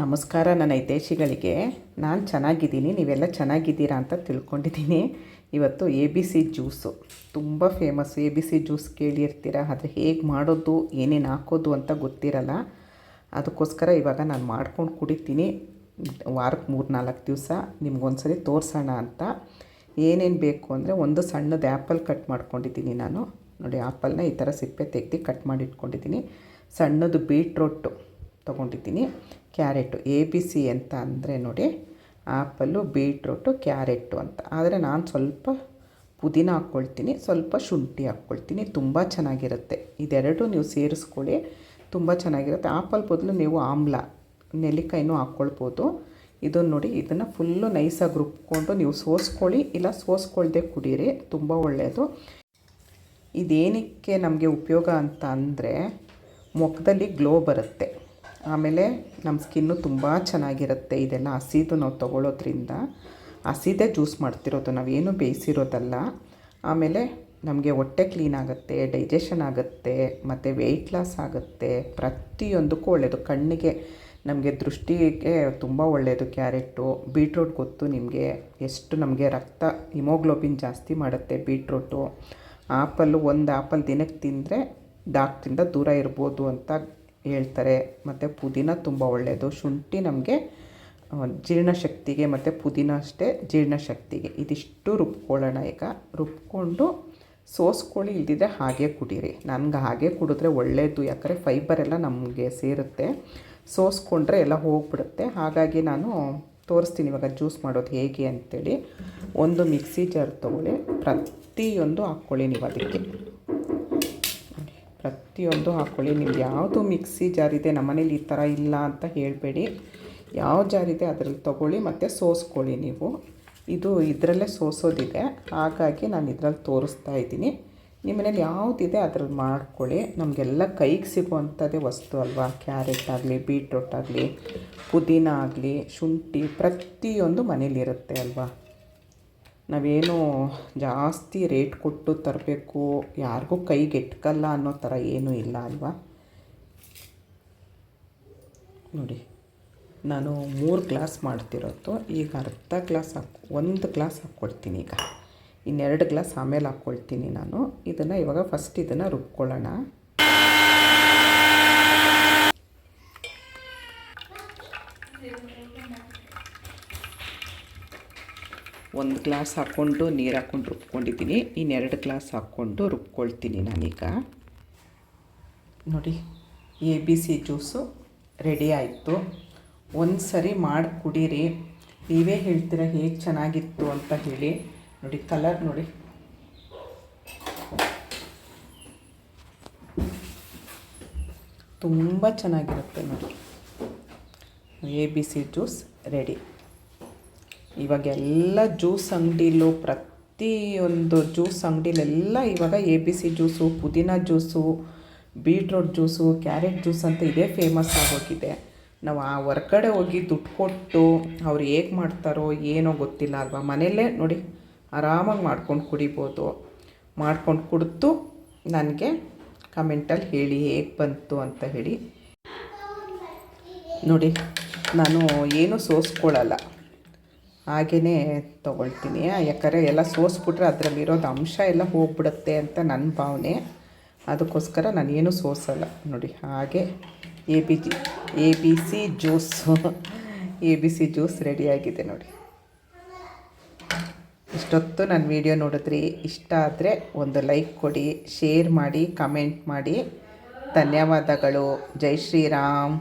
ನಮಸ್ಕಾರ ನನ್ನ ಹಿತೈಷಿಗಳಿಗೆ. ನಾನು ಚೆನ್ನಾಗಿದ್ದೀನಿ, ನೀವೆಲ್ಲ ಚೆನ್ನಾಗಿದ್ದೀರಾ ಅಂತ ತಿಳ್ಕೊಂಡಿದ್ದೀನಿ. ಇವತ್ತು ಎ ಬಿ ಸಿ ಜ್ಯೂಸು. ತುಂಬ famous A B C juice ಕೇಳಿರ್ತೀರ, ಆದರೆ ಹೇಗೆ ಮಾಡೋದು, ಏನೇನು ಹಾಕೋದು ಅಂತ ಗೊತ್ತಿರಲ್ಲ. ಅದಕ್ಕೋಸ್ಕರ ಇವಾಗ ನಾನು ಮಾಡ್ಕೊಂಡು ಕುಡಿತೀನಿ. ವಾರಕ್ಕೆ ಮೂರು ನಾಲ್ಕು ದಿವಸ. ನಿಮ್ಗೊಂದ್ಸರಿ ತೋರಿಸೋಣ ಅಂತ. ಏನೇನು ಬೇಕು ಅಂದರೆ ಒಂದು ಸಣ್ಣದು ಆ್ಯಪಲ್ ಕಟ್ ಮಾಡ್ಕೊಂಡಿದ್ದೀನಿ ನಾನು. ನೋಡಿ ಆ್ಯಪಲ್ನ ಈ ಥರ ಸಿಪ್ಪೆ ತೆಗ್ದು ಕಟ್ ಮಾಡಿಟ್ಕೊಂಡಿದ್ದೀನಿ. ಸಣ್ಣದು ಬೀಟ್ರೋಟು. ತೊಗೊಂಡಿದ್ದೀನಿ. ಕ್ಯಾರೆಟು, ಎ ಬಿ ಸಿ ಅಂತ ಅಂದರೆ ನೋಡಿ ಆ್ಯಪಲ್ಲು ಬೀಟ್ರೋಟು ಕ್ಯಾರೆಟು ಅಂತ. ಆದರೆ ನಾನು ಸ್ವಲ್ಪ ಪುದೀನ ಹಾಕ್ಕೊಳ್ತೀನಿ, ಸ್ವಲ್ಪ ಶುಂಠಿ ಹಾಕ್ಕೊಳ್ತೀನಿ. ತುಂಬ ಚೆನ್ನಾಗಿರುತ್ತೆ. ಇದೆರಡು ನೀವು ಸೇರಿಸ್ಕೊಳ್ಳಿ, ತುಂಬ ಚೆನ್ನಾಗಿರುತ್ತೆ. ಆಪಲ್ ಬದಲು ನೀವು ಆಮ್ಲ, ನೆಲ್ಲಿಕಾಯಿನೂ ಹಾಕ್ಕೊಳ್ಬೋದು. ಇದನ್ನು ನೋಡಿ, ಇದನ್ನು ಫುಲ್ಲು ನೈಸಾಗಿ ರುಬ್ಕೊಂಡು ನೀವು ಸೋಸ್ಕೊಳ್ಳಿ, ಇಲ್ಲ ಸೋಸ್ಕೊಳ್ಳದೆ ಕುಡೀರಿ, ತುಂಬ ಒಳ್ಳೆಯದು ಇದೇನಕ್ಕೆ ನಮಗೆ ಉಪಯೋಗ ಅಂತ ಅಂದರೆ, ಮುಖದಲ್ಲಿ ಗ್ಲೋ ಬರುತ್ತೆ. ಆಮೇಲೆ ನಮ್ಮ ಸ್ಕಿನ್ನು ತುಂಬ ಚೆನ್ನಾಗಿರುತ್ತೆ. ಇದೆಲ್ಲ ಹಸಿದು ನಾವು ತೊಗೊಳೋದ್ರಿಂದ. ಹಸಿದೇ ಜ್ಯೂಸ್ ಮಾಡ್ತಿರೋದು. ನಾವೇನು ಬೇಯಿಸಿರೋದಲ್ಲ. ಆಮೇಲೆ ನಮಗೆ ಹೊಟ್ಟೆ ಕ್ಲೀನ್ ಆಗುತ್ತೆ, ಡೈಜೆಷನ್ ಆಗುತ್ತೆ, ಮತ್ತು ವೆಯ್ಟ್ ಲಾಸ್ ಆಗುತ್ತೆ. ಪ್ರತಿಯೊಂದಕ್ಕೂ ಒಳ್ಳೆಯದು ಕಣ್ಣಿಗೆ, ನಮಗೆ ದೃಷ್ಟಿಗೆ ತುಂಬ ಒಳ್ಳೆಯದು ಕ್ಯಾರೆಟು. ಬೀಟ್ರೋಟ್ ಗೊತ್ತು ನಿಮಗೆ. ಎಷ್ಟು ನಮಗೆ ರಕ್ತ, ಹಿಮೋಗ್ಲೋಬಿನ್ ಜಾಸ್ತಿ ಮಾಡುತ್ತೆ ಬೀಟ್ರೋಟು. ಆಪಲ್ಲು, ಒಂದು ಆಪಲ್ ದಿನಕ್ಕೆ ತಿಂದರೆ ಡಾಕ್ಟ್ರಿಂದ ದೂರ ಇರ್ಬೋದು ಅಂತ ಹೇಳ್ತಾರೆ. ಮತ್ತು ಪುದೀನ ತುಂಬ ಒಳ್ಳೆಯದು ಶುಂಠಿ ನಮಗೆ ಜೀರ್ಣಶಕ್ತಿಗೆ ಮತ್ತು ಪುದೀನ ಅಷ್ಟೇ ಜೀರ್ಣಶಕ್ತಿಗೆ. ಇದಿಷ್ಟು ರುಬ್ಕೊಳ್ಳೋಣ ಈಗ. ರುಬ್ಕೊಂಡು ಸೋಸ್ಕೊಳ್ಳಿ, ಇಲ್ದಿದ್ರೆ ಹಾಗೆ ಕುಡೀರಿ. ನನಗೆ ಹಾಗೆ ಕುಡಿದ್ರೆ ಒಳ್ಳೆಯದು ಯಾಕಂದರೆ ಫೈಬರ್ ಎಲ್ಲ ನಮಗೆ ಸೇರುತ್ತೆ. ಸೋಸ್ಕೊಂಡ್ರೆ ಎಲ್ಲ ಹೋಗ್ಬಿಡುತ್ತೆ. ಹಾಗಾಗಿ ನಾನು ತೋರಿಸ್ತೀನಿ ಇವಾಗ ಜ್ಯೂಸ್ ಮಾಡೋದು ಹೇಗೆ ಅಂತೇಳಿ. ಒಂದು ಮಿಕ್ಸಿ ಜಾರ್ ತೊಗೊಳ್ಳಿ. ಪ್ರತಿಯೊಂದು ಹಾಕ್ಕೊಳ್ಳಿ ನೀವು ಅದಕ್ಕೆ. ಪ್ರತಿಯೊಂದು ಹಾಕ್ಕೊಳ್ಳಿ ನಿಮ್ಗೆ ಯಾವುದು ಮಿಕ್ಸಿ ಜಾರಿದೆ ನಮ್ಮ ನಮ್ಮನೇಲಿ ಈ ಥರ ಇಲ್ಲ ಅಂತ ಹೇಳಬೇಡಿ. ಯಾವ ಜಾರಿದೆ ಅದರಲ್ಲಿ ತೊಗೊಳ್ಳಿ ಮತ್ತು ಸೋಸ್ಕೊಳ್ಳಿ ನೀವು. ಇದು ಇದರಲ್ಲೇ ಸೋಸೋದಿದೆ. ಹಾಗಾಗಿ ನಾನು ಇದರಲ್ಲಿ ತೋರಿಸ್ತಾ ಇದ್ದೀನಿ. ನಿಮ್ಮ ಮನೇಲಿ ಯಾವುದಿದೆ ಅದ್ರಲ್ಲಿ ಮಾಡ್ಕೊಳ್ಳಿ. ನಮಗೆಲ್ಲ ಕೈಗೆ ಸಿಗುವಂಥದ್ದೇ ವಸ್ತು ಅಲ್ವಾ? ಕ್ಯಾರೆಟ್ ಆಗಲಿ, ಬೀಟ್ರೂಟ್ ಆಗಲಿ, ಪುದೀನ ಆಗಲಿ, ಶುಂಠಿ ಪ್ರತಿಯೊಂದು ಮನೇಲಿರುತ್ತೆ ಅಲ್ವಾ? ನಾವೇನು ಜಾಸ್ತಿ ರೇಟ್ ಕೊಟ್ಟು ತರಬೇಕು, ಯಾರಿಗೂ ಕೈಗೆ ಎಟ್ಕಲ್ಲ ಅನ್ನೋ ಥರ ಏನೂ ಇಲ್ಲ ಅಲ್ವಾ? ನೋಡಿ, ನಾನು ಮೂರು ಗ್ಲಾಸ್ ಮಾಡ್ತಿರೋದು, ಈಗ ಅರ್ಧ ಗ್ಲಾಸ್ ಹಾಕ್, ಒಂದು ಗ್ಲಾಸ್ ಹಾಕ್ಕೊಳ್ತೀನಿ ಈಗ. ಇನ್ನೆರಡು ಗ್ಲಾಸ್ ಆಮೇಲೆ ಹಾಕ್ಕೊಳ್ತೀನಿ ನಾನು. ಇದನ್ನು ಇವಾಗ ಫಸ್ಟ್ ಇದನ್ನು ರುಬ್ಕೊಳ್ಳೋಣ. ಒಂದು ಗ್ಲಾಸ್ ಹಾಕ್ಕೊಂಡು ನೀರು ಹಾಕ್ಕೊಂಡು ರುಬ್ಕೊಂಡಿದ್ದೀನಿ. ಇನ್ನೆರಡು ಗ್ಲಾಸ್ ಹಾಕ್ಕೊಂಡು ರುಬ್ಕೊಳ್ತೀನಿ ನಾನೀಗ. ನೋಡಿ, A B C juice ready ಆಯಿತು. ಒಂದು ಸರಿ ಮಾಡಿ ಕುಡೀರಿ ನೀವೇ ಹೇಳ್ತೀರಾ ಹೇಗೆ ಚೆನ್ನಾಗಿತ್ತು ಅಂತ ಹೇಳಿ. ನೋಡಿ, ಕಲರ್ ನೋಡಿ. ತುಂಬ ಚೆನ್ನಾಗಿರುತ್ತೆ ನೋಡಿ. A B C juice ready. ಇವಾಗ ಎಲ್ಲ ಜ್ಯೂಸ್ ಅಂಗಡಿಲೂ ಪ್ರತಿಯೊಂದು ಜ್ಯೂಸ್ ಅಂಗಡಿಲೆಲ್ಲ ಇವಾಗ ಎ ಬಿ ಸಿ ಜ್ಯೂಸು, ಪುದೀನ juice, beetroot juice, carrot juice ಅಂತ ಇದೇ ಫೇಮಸ್ ಆಗೋಗಿದೆ. ನಾವು ಆ ಹೊರ್ಗಡೆ ಹೋಗಿ ದುಡ್ಡು ಕೊಟ್ಟು ಅವ್ರು ಹೇಗೆ ಮಾಡ್ತಾರೋ ಏನೋ ಗೊತ್ತಿಲ್ಲ ಅಲ್ವಾ? ಮನೆಯಲ್ಲೇ ನೋಡಿ ಆರಾಮಾಗಿ ಮಾಡ್ಕೊಂಡು ಕುಡಿಬೋದು. ಮಾಡ್ಕೊಂಡು ಕುಡಿದು ನನಗೆ ಕಮೆಂಟಲ್ಲಿ ಹೇಳಿ ಹೇಗೆ ಬಂತು ಅಂತ ಹೇಳಿ. ನೋಡಿ, ನಾನು ಏನು ಸೋಸ್ಕೊಳ್ಳಲ್ಲ. ಹಾಗೆಯೇ ತೊಗೊಳ್ತೀನಿ. ಯಾಕಂದರೆ ಎಲ್ಲ ಸೋಸ್ಬಿಟ್ರೆ ಅದರಲ್ಲಿರೋದು ಅಂಶ ಎಲ್ಲ ಹೋಗ್ಬಿಡುತ್ತೆ ಅಂತ ನನ್ನ ಭಾವನೆ. ಅದಕ್ಕೋಸ್ಕರ ನಾನು ಏನೂ ಸೋಸಲ್ಲ. ನೋಡಿ, ಹಾಗೆ A B G, A B C juice. A B C juice ರೆಡಿಯಾಗಿದೆ ನೋಡಿ. ಇಷ್ಟೊತ್ತು ನನ್ನ ವಿಡಿಯೋ ನೋಡಿದ್ರಿ ಇಷ್ಟ ಆದರೆ ಒಂದು ಲೈಕ್ ಕೊಡಿ, ಶೇರ್ ಮಾಡಿ, ಕಮೆಂಟ್ ಮಾಡಿ. ಧನ್ಯವಾದಗಳು. ಜೈ ಶ್ರೀರಾಮ್.